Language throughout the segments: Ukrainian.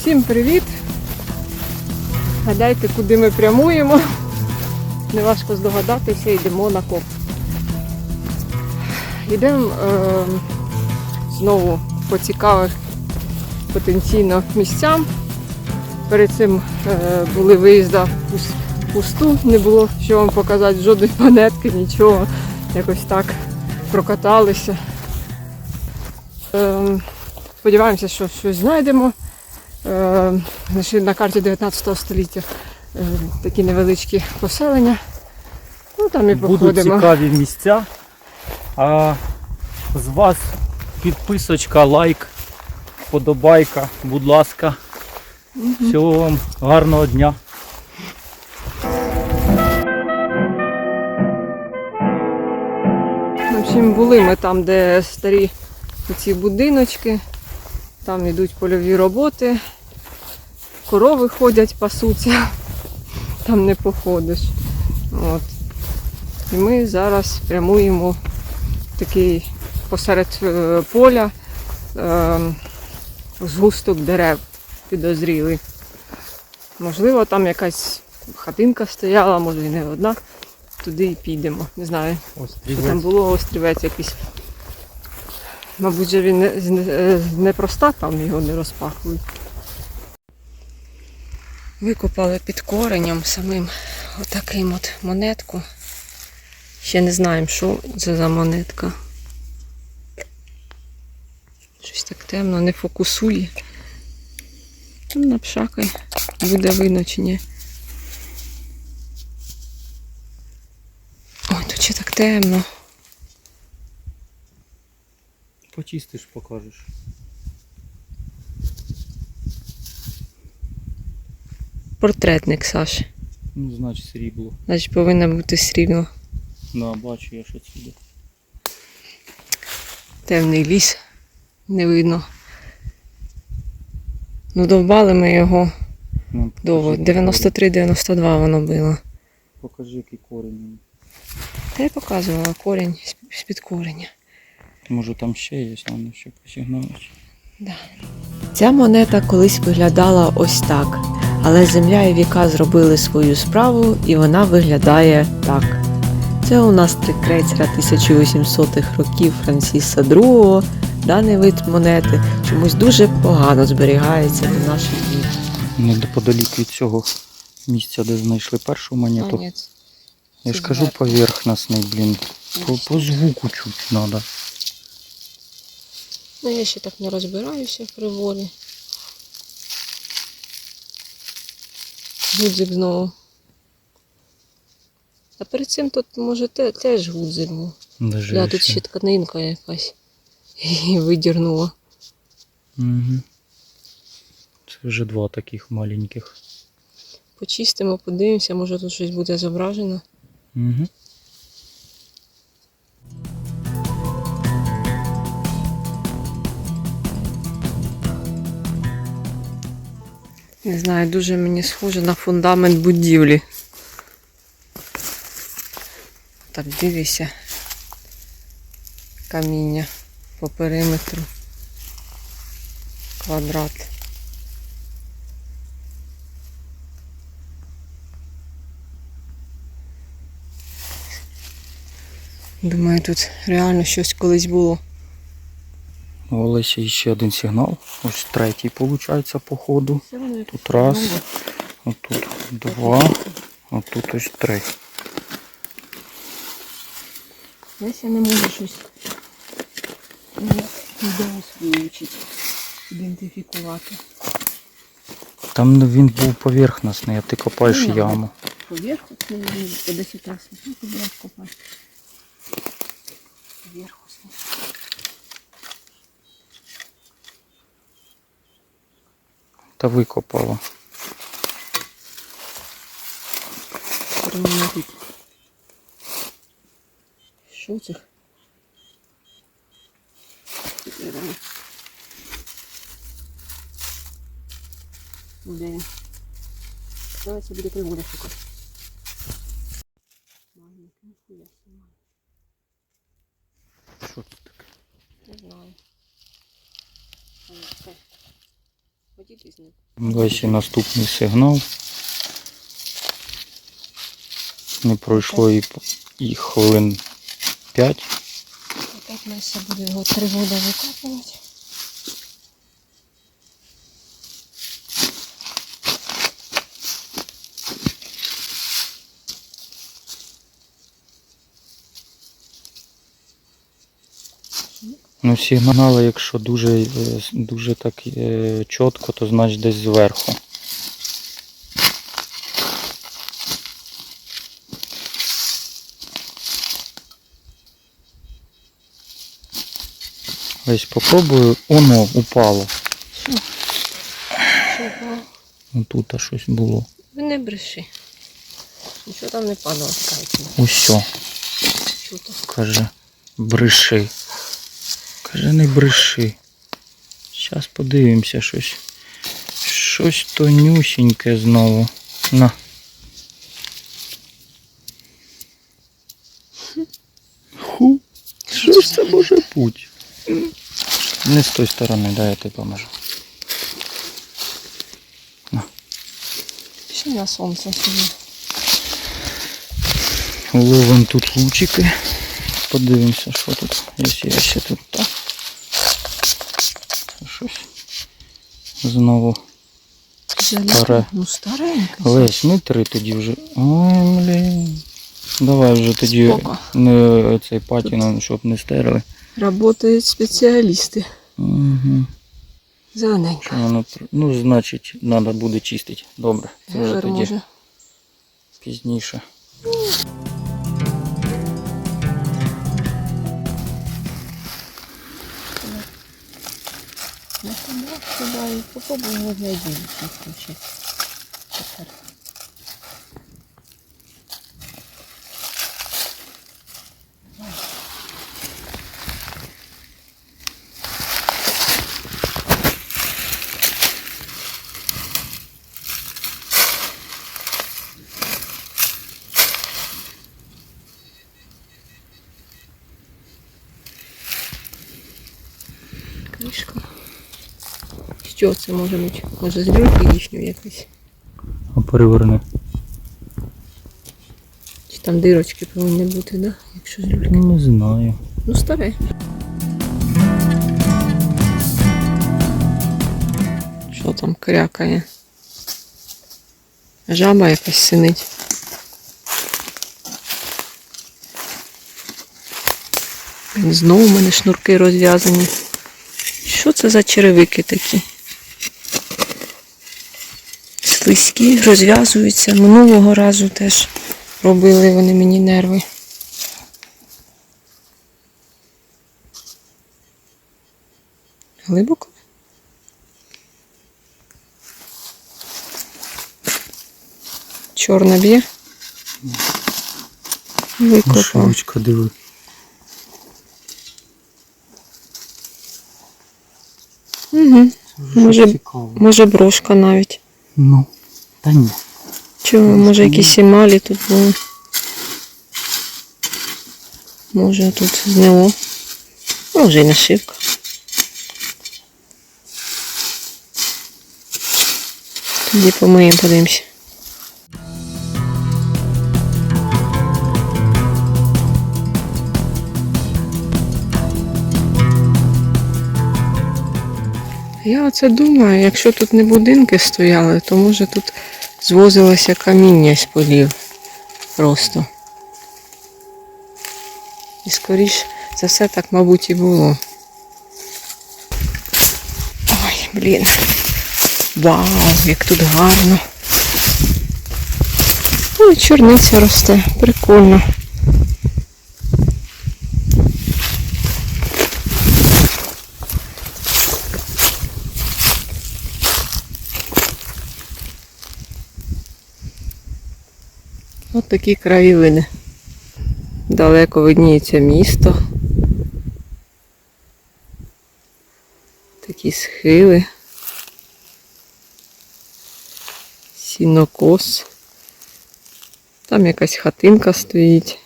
Всім привіт! Гадайте, куди ми прямуємо. Неважко здогадатися, йдемо на коп. Йдемо е, знову по цікавих потенційно місцям. Перед цим е, були виїзда в пусту, не було що вам показати, жодної монетки, нічого. Якось так прокаталися. Е, сподіваємося, що щось знайдемо. Е, знайшли на карті 19 століття е, такі невеличкі поселення. Ну там і Будуть цікаві місця. А з вас підписочка, лайк, вподобайка, будь ласка. Всього вам гарного дня. В були ми там, де старі ці будиночки, там йдуть польові роботи, корови ходять, пасуться, там не походиш. От. І ми зараз прямуємо такий посеред е, поля е, згусток дерев підозрілий. Можливо, там якась хатинка стояла, може і не одна. Туди і підемо. Не знаю. Що там було острівець якийсь. Мабуть, же він не, не, е, там його не розпахують. Викопали під коренем самим отаким от монетку. Ще не знаємо, що це за монетка. Щось так темно, не фокусує. Напшакай, буде видно чи ні. Ой, тут ще так темно. Почистиш, покажеш. Портретник, Саш. Ну, значить срібло. Значить, повинно бути срібно. Да, бачу я, що сюди. Темний ліс. Не видно. Ну, довбали ми його Ну, довго. 93-92 воно було. Покажи, який корінь. Та я показувала корінь з-під кореня. Може там ще є, ну ще посігналиш. Ця монета колись виглядала ось так, але земля і віка зробили свою справу, і вона виглядає так. Це у нас три крейцера 1800-х років Франсіса II. Даний вид монети чомусь дуже погано зберігається до наших днів. Неподалік від цього місця, де знайшли першу монету. Я ж кажу поверхностний, блін. По, по звуку чуть треба. Ну, я ще так не розбираюся в приволі. Гудзик знову. А перед цим тут, може, те, теж гудзик був. Даже Да, тут ще тканинка якась. Її видірнула. Угу. Це вже два таких маленьких. Почистимо, подивимося, може тут щось буде зображено. Угу. Не знаю, дуже мені схоже на фундамент будівлі. Так, дивися. Каміння по периметру. Квадрат. Думаю, тут реально щось колись було. У Олесі ще один сигнал. Ось третій, виходить, по ходу. Тут раз, отут два, отут ось три. Десь я не можу щось вивчити, ідентифікувати. Там він був поверхностний, а ти копаєш Ну, яму. Це по 10 раз ну, туди копати. Поверху. Та викопала. Примінити. Що це? Де він? Давай це буде кривуля шукати. Магніт, ніхуя собі. Що це таке? Не знаю. А, ну, все. Ходіть із ним. Ось і наступний сигнал. Не пройшло і, і хвилин 5. Опять ми ще буде його три води викопувати. Ну, сигнали, якщо дуже, е, дуже так е, чітко, то значить десь зверху. Ось попробую. Оно упало. Чого? Ну, Тут щось було. Ви не бреши. Нічого там не падало, Чути. каже, бреши. Каже, не бреши. Зараз подивимося щось. Щось тонюсіньке знову. На. Ху. Що ж це може бути? Не з тої сторони, дай я тобі поможу. Ще на сонце сьогодні. Ловим тут лучики. Подивимося, що тут. Якщо я ще тут так. Щось. Знову. Старе. Ну стареньке. Лесь, не три тоді вже. Ой, блін. Давай вже тоді не цей патіном, щоб не стерли. Работають спеціалісти. Угу. Зелененько. Воно Ну, значить, треба буде чистити. Добре. Це вже тоді може. пізніше. шукаю. Попробуємо знайдемо ключі. Тепер. книжку. Що це може бути? Може з люльки їхньої якось? А переверни. Чи там дирочки повинні бути, да? Якщо з люльки. Ну, не знаю. Ну старе. Що там крякає? Жаба якась синить. Знову в мене шнурки розв'язані. Що це за черевики такі? Слизькі, розв'язуються. Минулого разу теж робили вони мені нерви. Глибоко? Чорна б'є? Викопав. Диви. Угу. Може, цікаво. може брошка навіть. Ну, та ні. Чого, може якісь емалі тут були. Може тут зняло. Може і нашивка. Тоді помиємо, подивимося. Я оце думаю, якщо тут не будинки стояли, то може тут звозилося каміння з полів просто. І скоріш за все так, мабуть, і було. Ой, блін. Вау, як тут гарно. Ой, чорниця росте, прикольно. От такі краєвини. Далеко видніється місто. Такі схили. Сінокос. Там якась хатинка стоїть.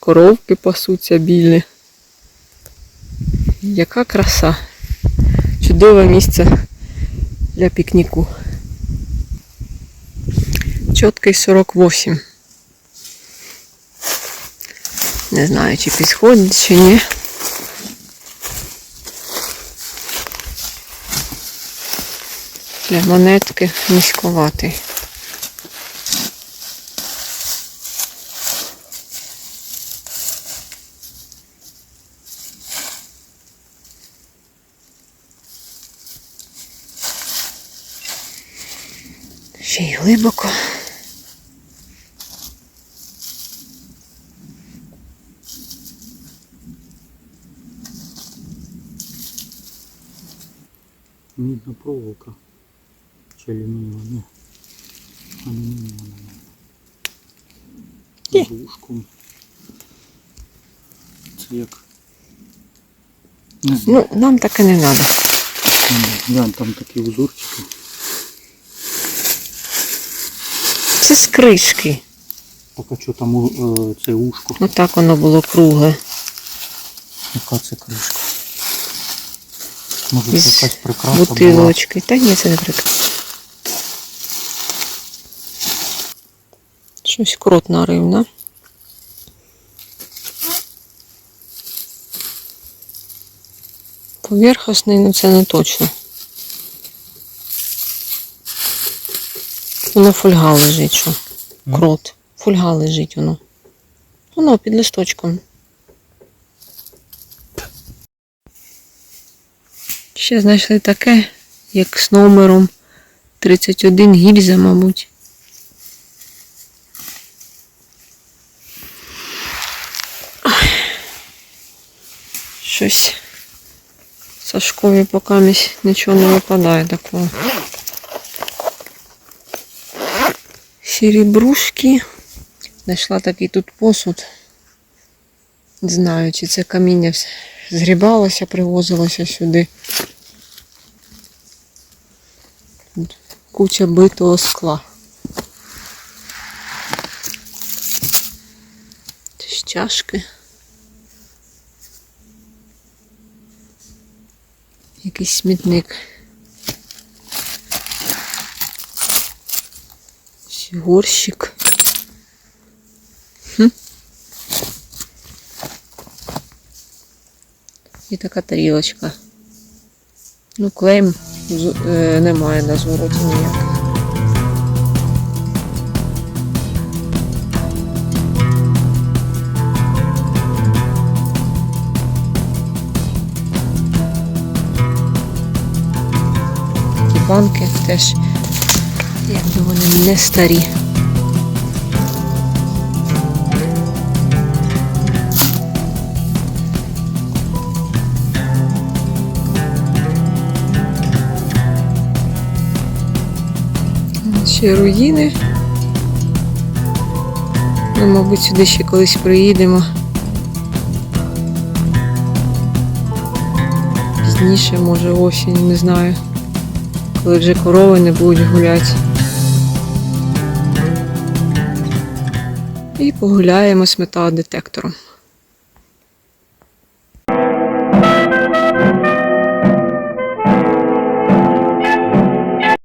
Коровки пасуться білі. Яка краса. Чудове місце для пікніку. Чоткий 48. Не знаю, чи підходить, чи ні. Для монетки низьковатий. Ще й глибоко. Мідна проволока. Чи алюмінієва? Ні. Алюмінієва. З ушком. Це як. Не знаю. Ну, нам таке не треба. Глянь, там такі узорчики. Це з кришки. Так а що там у- е, це ушко? Отак воно було кругле. Яка це кришка? Може це якась прикраса була? Бутилочки. Та ні, це не прекрасно. Щось крот нарив, да? Поверхностний, ну це не точно. Воно фольга лежить, що? Крот. Фольга лежить воно. Воно під листочком. Ще знайшли таке, як з номером 31 гільза, мабуть. Щось Сашкові поки нічого не випадає такого. Серебрушки. Знайшла такий тут посуд. Не знаю, чи це каміння згрібалося, привозилося сюди. Тут куча битого скла. Ж чашки. Якийсь смітник. Горщик. Хм. І така тарілочка. Ну, клейм з- немає на звороті ніяких. Банки теж, якби вони не старі. Ще руїни. Ми, мабуть, сюди ще колись приїдемо. Пізніше, може осінь, не знаю. Коли вже корови не будуть гуляти. І погуляємо з металодетектором.